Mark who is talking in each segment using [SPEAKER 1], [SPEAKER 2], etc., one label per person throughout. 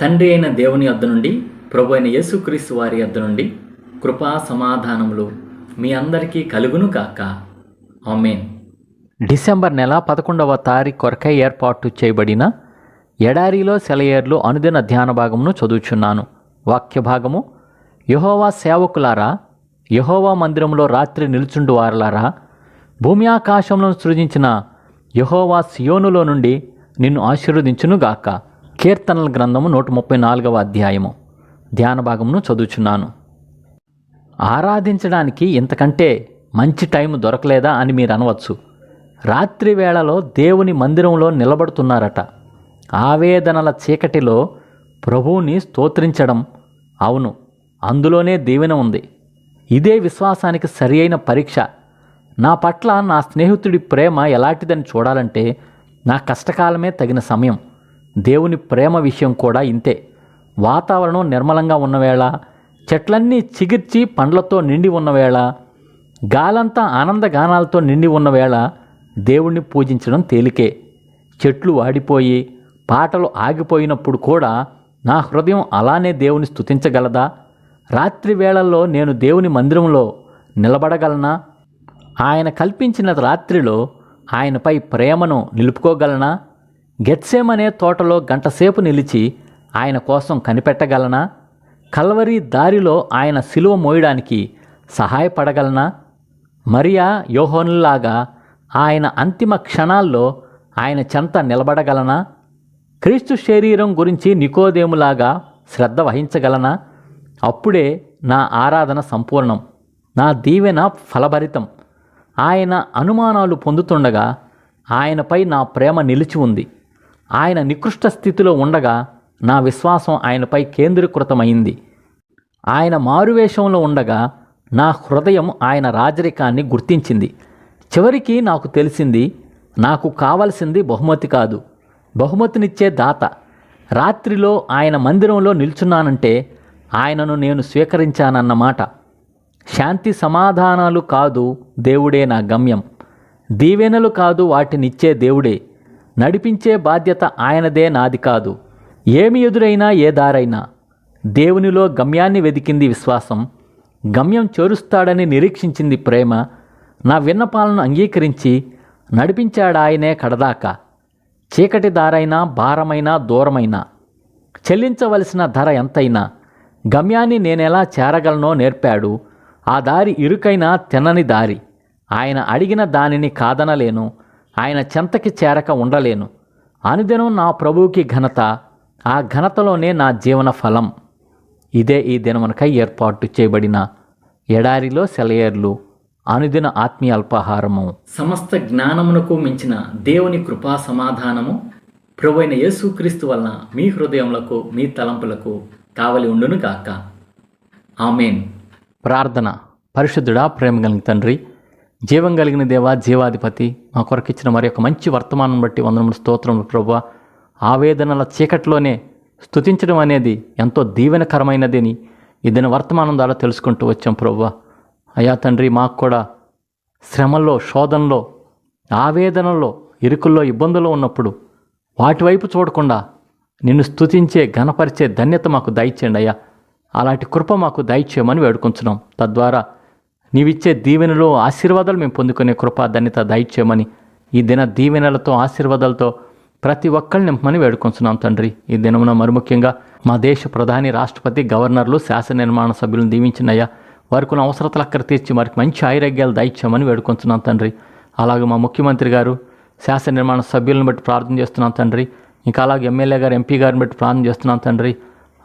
[SPEAKER 1] తండ్రి అయిన దేవుని వద్ద నుండి ప్రభు అయిన యేసుక్రీస్తు వారి వద్ద నుండి కృపా సమాధానములు మీ అందరికీ కలుగును కాక ఆమెన్.
[SPEAKER 2] డిసెంబర్ నెల పదకొండవ తారీఖు కొరకై ఏర్పాటు చేయబడిన ఎడారిలో సెలయేర్లు అనుదిన ధ్యాన భాగమును చదువుచున్నాను. వాక్య భాగము యహోవా సేవకులారా యహోవా మందిరంలో రాత్రి నిలుచుండు వారలారా భూమి ఆకాశంలో సృజించిన యహోవా సియోనులో నుండి నిన్ను ఆశీర్వదించునుగాక కీర్తనల గ్రంథము నూట ముప్పై నాలుగవ అధ్యాయము. ధ్యాన భాగమును చదువుచున్నాను. ఆరాధించడానికి ఇంతకంటే మంచి టైం దొరకలేదా అని మీరు అనవచ్చు. రాత్రి వేళలో దేవుని మందిరంలో నిలబడుతున్నారట. ఆవేదనల చీకటిలో ప్రభువుని స్తోత్రించడం అవును అందులోనే దీవెన ఉంది. ఇదే విశ్వాసానికి సరి అయిన పరీక్ష. నా పట్ల నా స్నేహితుడి ప్రేమ ఎలాంటిదని చూడాలంటే నా కష్టకాలమే తగిన సమయం. దేవుని ప్రేమ విషయం కూడా ఇంతే. వాతావరణం నిర్మలంగా ఉన్నవేళ చెట్లన్నీ చిగిర్చి పండ్లతో నిండి ఉన్నవేళ గాలంతా ఆనందగానాలతో నిండి ఉన్నవేళ దేవుణ్ణి పూజించడం తేలికే. చెట్లు వాడిపోయి పాటలు ఆగిపోయినప్పుడు కూడా నా హృదయం అలానే దేవుని స్థుతించగలదా రాత్రి వేళల్లో నేను దేవుని మందిరంలో నిలబడగలనా? ఆయన కల్పించిన రాత్రిలో ఆయనపై ప్రేమను నిలుపుకోగలనా? గెట్సేమనే తోటలో గంటసేపు నిలిచి ఆయన కోసం కనిపెట్టగలనా? కల్వరి దారిలో ఆయన సిలువ మోయడానికి సహాయపడగలనా? మరియా యోహోనులాగా ఆయన అంతిమ క్షణాల్లో ఆయన చెంత నిలబడగలనా? క్రీస్తు శరీరం గురించి నికోదేములాగా శ్రద్ధ వహించగలనా? అప్పుడే నా ఆరాధన సంపూర్ణం. నా దీవెన ఫలభరితం. ఆయన అనుమానాలు పొందుతుండగా ఆయనపై నా ప్రేమ నిలిచి ఉంది. ఆయన నికృష్ట స్థితిలో ఉండగా నా విశ్వాసం ఆయనపై కేంద్రీకృతమైంది. ఆయన మారువేషంలో ఉండగా నా హృదయం ఆయన రాజరికాన్ని గుర్తించింది. చివరికి నాకు తెలిసింది నాకు కావలసింది బహుమతి కాదు. బహుమతినిచ్చే దాత. రాత్రిలో ఆయన మందిరంలో నిల్చున్నానంటే ఆయనను నేను స్వీకరించానన్నమాట శాంతి సమాధానాలు కాదు దేవుడే నా గమ్యం. దీవెనలు కాదు వాటినిచ్చే దేవుడే. నడిపించే బాధ్యత ఆయనదే నాది కాదు. ఏమి ఎదురైనా ఏ దారైనా. దేవునిలో గమ్యాన్ని వెదికింది విశ్వాసం. గమ్యం చేరుస్తాడని నిరీక్షించింది ప్రేమ. నా విన్నపాలను అంగీకరించి నడిపించాడాయనే కడదాకా. చీకటి దారైనా భారమైనా దూరమైనా. చెల్లించవలసిన ధర ఎంతైనా. గమ్యాన్ని నేనెలా చేరగలనో నేర్పాడు. ఆ దారి ఇరుకైనా తినని దారి. ఆయన అడిగిన దానిని కాదనలేను. ఆయన చెంతకి చేరక ఉండలేను. అనుదినం నా ప్రభువుకి ఘనత ఆ ఘనతలోనే నా జీవన ఫలం. ఇదే ఈ దినమునకై ఏర్పాటు చేయబడిన ఎడారిలో సెలయేర్లు అనుదిన ఆత్మీయ అల్పాహారము
[SPEAKER 1] సమస్త జ్ఞానమునకు మించిన దేవుని కృపా సమాధానము ప్రభు అయిన యేసుక్రీస్తు వలన మీ హృదయములకు మీ తలంపులకు కావలి ఉండును కాక ఆమెన్.
[SPEAKER 2] ప్రార్థన. పరిశుద్ధుడా ప్రేమ కలిగిన తండ్రి జీవం కలిగిన దేవా జీవాధిపతి మా కొరకు ఇచ్చిన మరి యొక్క మంచి వర్తమానం బట్టి వందనములు స్తోత్రములు ప్రభు. ఆవేదనల చీకట్లోనే స్థుతించడం అనేది ఎంతో దీవెనకరమైనదని ఇదిన వర్తమానం ద్వారా తెలుసుకుంటూ వచ్చాం ప్రభు. అయా తండ్రి మాకు కూడా శ్రమల్లో శోధనలో ఆవేదనలో ఇరుకుల్లో ఇబ్బందుల్లో ఉన్నప్పుడు వాటి వైపు చూడకుండా నిన్ను స్థుతించే ఘనపరిచే ధన్యత మాకు దయచేయండి అయ్యా. అలాంటి కృప మాకు దయచేయమని వేడుకుంటున్నాం తద్వారా నీవిచ్చే దీవెనలో ఆశీర్వాదాలు మేము పొందుకునే కృప ధన్యత దయచేయమని ఈ దిన దీవెనలతో ఆశీర్వాదాలతో ప్రతి ఒక్కరిని నింపమని వేడుకొంచున్నాం తండ్రి. ఈ దినమున మరి ముఖ్యంగా మా దేశ ప్రధాని రాష్ట్రపతి గవర్నర్లు శాసన నిర్మాణ సభ్యులను దీవించినయ్యా. వారికి ఉన్న అవసరతలు అక్కడ తీర్చి వారికి మంచి ఆరోగ్యాలు దయచేయమని వేడుకొంచున్నాం తండ్రి. అలాగే మా ముఖ్యమంత్రి గారు శాసన నిర్మాణ సభ్యులను బట్టి ప్రార్థన చేస్తున్నాం తండ్రి. ఇంకా అలాగే ఎమ్మెల్యే గారు ఎంపీ గారిని బట్టి ప్రార్థన చేస్తున్నాం తండ్రి.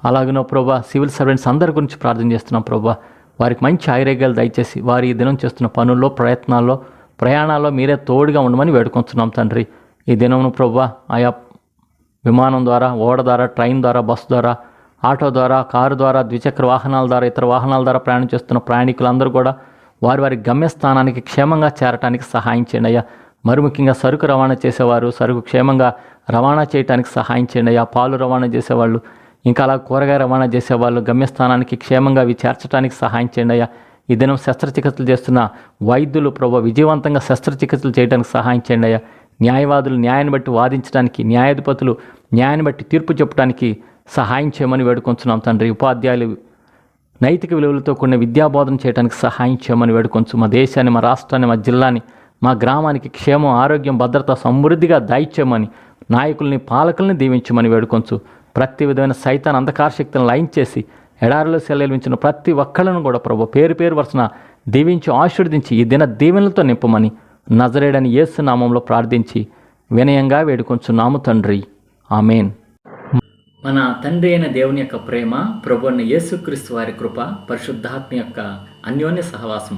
[SPEAKER 2] అలాగే నో ప్రభా సివిల్ సర్వెంట్స్ అందరి గురించి ప్రార్థన చేస్తున్నాం ప్రభా. వారికి మంచి ఆరోగ్యాలు దయచేసి వారి ఈ దినం చేస్తున్న పనుల్లో ప్రయత్నాల్లో ప్రయాణాల్లో మీరే తోడుగా ఉండమని వేడుకుంటున్నాం తండ్రి. ఈ దినమును ప్రభా ఆయా విమానం ద్వారా ఓడ ద్వారా ట్రైన్ ద్వారా బస్సు ద్వారా ఆటో ద్వారా కారు ద్వారా ద్విచక్ర వాహనాల ద్వారా ఇతర వాహనాల ద్వారా ప్రయాణం చేస్తున్న ప్రయాణికులందరూ కూడా వారి వారి గమ్యస్థానానికి క్షేమంగా చేరటానికి సహాయం చేయండి అయ్యా. మరి ముఖ్యంగా సరుకు రవాణా చేసేవారు సరుకు క్షేమంగా రవాణా చేయడానికి సహాయం చేయండి అయ్యా. పాలు రవాణా చేసేవాళ్ళు ఇంకా అలా కూరగాయ రవాణా చేసేవాళ్ళు గమ్యస్థానానికి క్షేమంగా అవి చేర్చడానికి సహాయం చేయండి అయ్యా. ఈ దినం శస్త్రచికిత్సలు చేస్తున్న వైద్యులు ప్రభు విజయవంతంగా శస్త్రచికిత్సలు చేయడానికి సహాయం చేయండి అయ్యా. న్యాయవాదులు న్యాయాన్ని బట్టి వాదించడానికి న్యాయాధిపతులు న్యాయాన్ని బట్టి తీర్పు చెప్పడానికి సహాయం చేయమని వేడుకొంచున్నాం తండ్రి. ఉపాధ్యాయులు నైతిక విలువలతో కూడిన విద్యాబోధన చేయడానికి సహాయం చేయమని వేడుకొంచు మా దేశాన్ని మా రాష్ట్రాన్ని మా జిల్లాని మా గ్రామానికి క్షేమం ఆరోగ్యం భద్రత సమృద్ధిగా దాయిచ్చామని నాయకుల్ని పాలకుల్ని దీవించమని వేడుకొంచు. ప్రతి విధమైన సైతాన్ అంధకార శక్తులను లైన్ చేసి ఎడారిలో సెలవించిన ప్రతి ఒక్కళ్ళను కూడా ప్రభు పేరు పేరు వరుసన దీవించి ఆశీర్వదించి ఈ దిన దీవెనలతో నింపమని నజరేడని యేసు నామంలో ప్రార్థించి వినయంగా వేడుకొంచున్నాము తండ్రి. ఆమెన్.
[SPEAKER 1] మన తండ్రి అయిన దేవుని యొక్క ప్రేమ ప్రభు అయిన యేసుక్రీస్తు వారి కృప పరిశుద్ధాత్మ యొక్క అన్యోన్య సహవాసం